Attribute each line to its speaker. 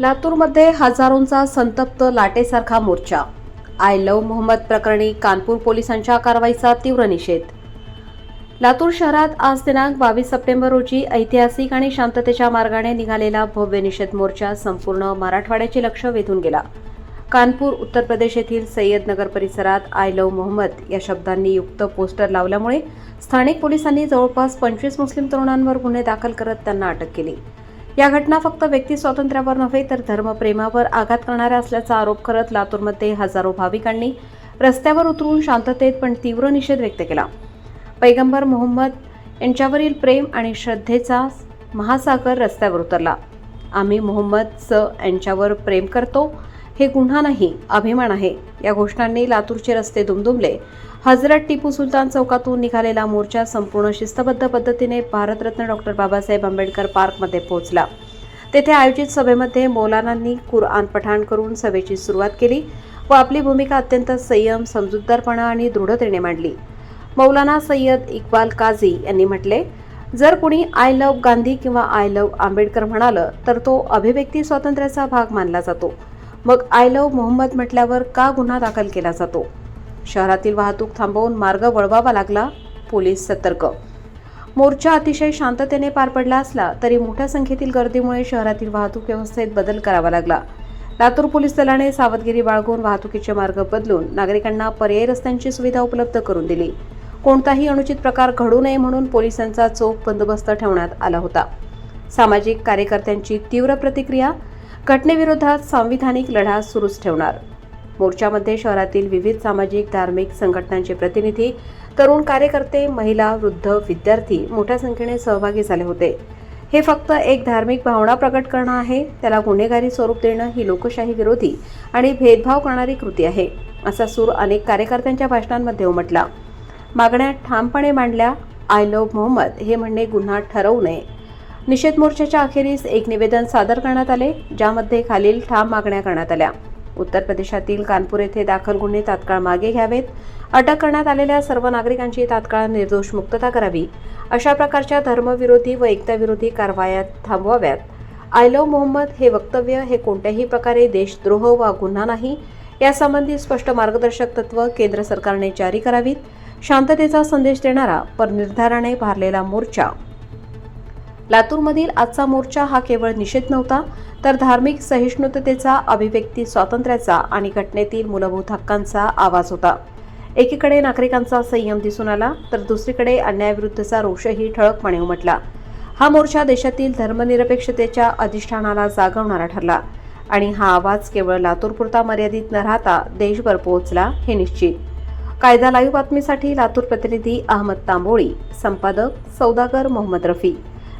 Speaker 1: लातूरमध्ये हजारोंचा संतप्त लाटेसारखा मोर्चा. आय लव्ह मोहम्मद प्रकरणी कानपूर पोलिसांच्या कारवाईचा तीव्र निषेध. लातूर शहरात आज दिनांक बावीस सप्टेंबर रोजी ऐतिहासिक आणि शांततेच्या मार्गाने निघालेला भव्य निषेध मोर्चा संपूर्ण मराठवाड्याचे लक्ष वेधून गेला. कानपूर उत्तर प्रदेश येथील सय्यदनगर परिसरात आय लव्ह मोहम्मद या शब्दांनी युक्त पोस्टर लावल्यामुळे स्थानिक पोलिसांनी जवळपास पंचवीस मुस्लिम तरुणांवर गुन्हे दाखल करत त्यांना अटक केली. या घटना फक्त व्यक्ती स्वातंत्र्यावर नव्हे तर धर्मप्रेमावर आघात करणाऱ्या असल्याचा आरोप करत लातूरमध्ये हजारो भाविकांनी रस्त्यावर उतरून शांततेत पण तीव्र निषेध व्यक्त केला. पैगंबर मोहम्मद यांच्यावरील प्रेम आणि श्रद्धेचा महासागर रस्त्यावर उतरला. आम्ही मोहम्मद स यांच्यावर प्रेम करतो हे गुन्हा नाही अभिमान आहे. या घोषणांनी लातूरचे रस्ते दुमदुमले. हजरत टिपू सुलतान चौकातून निघालेला मोर्चा संपूर्ण शिस्तबद्ध पद्धतीने भारतरत्न डॉक्टर बाबासाहेब आंबेडकर पार्कमध्ये पोहोचला. तेथे आयोजित सभेमध्ये मौलानांनी कुरआन पठाण करून सभेची सुरुवात केली व आपली भूमिका अत्यंत संयम समजूतदारपणा आणि दृढतेने मांडली. मौलाना सय्यद इक्बाल काझी यांनी म्हटले जर कुणी आय लव्ह गांधी किंवा आय लव्ह आंबेडकर म्हणालं तर तो अभिव्यक्ती स्वातंत्र्याचा भाग मानला जातो. मग आय लव्ह मोहम्मद म्हटल्यावर का गुन्हा दाखल केला जातो? शहरातील वाहतूक थांबवून मार्ग वळवावा लागला पोलीस सतर्क. मोर्चा अतिशय शांततेने पार पडला असला तरी मोठ्या संख्येतील गर्दीमुळे शहरातील वाहतूक व्यवस्थेत बदल करावा लागला. लातूर पोलीस दलाने सावधगिरी बाळगून वाहतुकीचे मार्ग बदलून नागरिकांना पर्यायी रस्त्यांची सुविधा उपलब्ध करून दिली. कोणताही अनुचित प्रकार घडू नये म्हणून पोलिसांचा चोख बंदोबस्त ठेवण्यात आला होता. सामाजिक कार्यकर्त्यांची तीव्र प्रतिक्रिया घटनेविरोधात सांविधानिक लढा सुरूच ठेवणार. मोर्चामध्ये शहरातील विविध सामाजिक धार्मिक संघटनांचे प्रतिनिधी तरुण कार्यकर्ते महिला वृद्ध विद्यार्थी मोठ्या संख्येने सहभागी झाले होते. हे फक्त एक धार्मिक भावना प्रकट करणं आहे त्याला गुन्हेगारी स्वरूप देणं ही लोकशाही विरोधी आणि भेदभाव करणारी कृती आहे असा सूर अनेक कार्यकर्त्यांच्या भाषणांमध्ये उमटला. मागण्या ठामपणे मांडल्या आय लव्ह मोहम्मद हे म्हणणे गुन्हा ठरवू नये. निषेध मोर्चाच्या अखेरीस एक निवेदन सादर करण्यात आले ज्यामध्ये खालील ठाम मागण्या करण्यात आल्या. उत्तर प्रदेशातील कानपूर येथे दाखल गुन्हे तात्काळ मागे घ्यावेत. अटक करण्यात आलेल्या सर्व नागरिकांची तात्काळ निर्दोष मुक्तता करावी. अशा प्रकारच्या धर्मविरोधी व एकताविरोधी कारवाया थांबवाव्यात. आय लव्ह मोहम्मद हे वक्तव्य हे कोणत्याही प्रकारे देशद्रोह वा गुन्हा नाही यासंबंधी स्पष्ट मार्गदर्शक तत्व केंद्र सरकारने जारी करावीत. शांततेचा संदेश देणारा पर निर्धाराने भारलेला मोर्चा लातूरमधील आजचा मोर्चा हा केवळ निषेध नव्हता तर धार्मिक सहिष्णुतेचा अभिव्यक्ती स्वातंत्र्याचा आणि घटनेतील मूलभूत हक्कांचा आवाज होता. एकीकडे नागरिकांचा संयम दिसून आला तर दुसरीकडे अन्यायाविरुद्धचा रोषही ठळकपणे उमटला. हा मोर्चा देशातील धर्मनिरपेक्षतेच्या अधिष्ठानाला जागवणारा ठरला आणि हा आवाज केवळ लातूरपुरता मर्यादित न राहता देशभर पोहोचला हे निश्चित. कायदा लाईव्ह बातमीसाठी लातूर प्रतिनिधी अहमद तांबोळी संपादक सौदागर मोहम्मद रफी.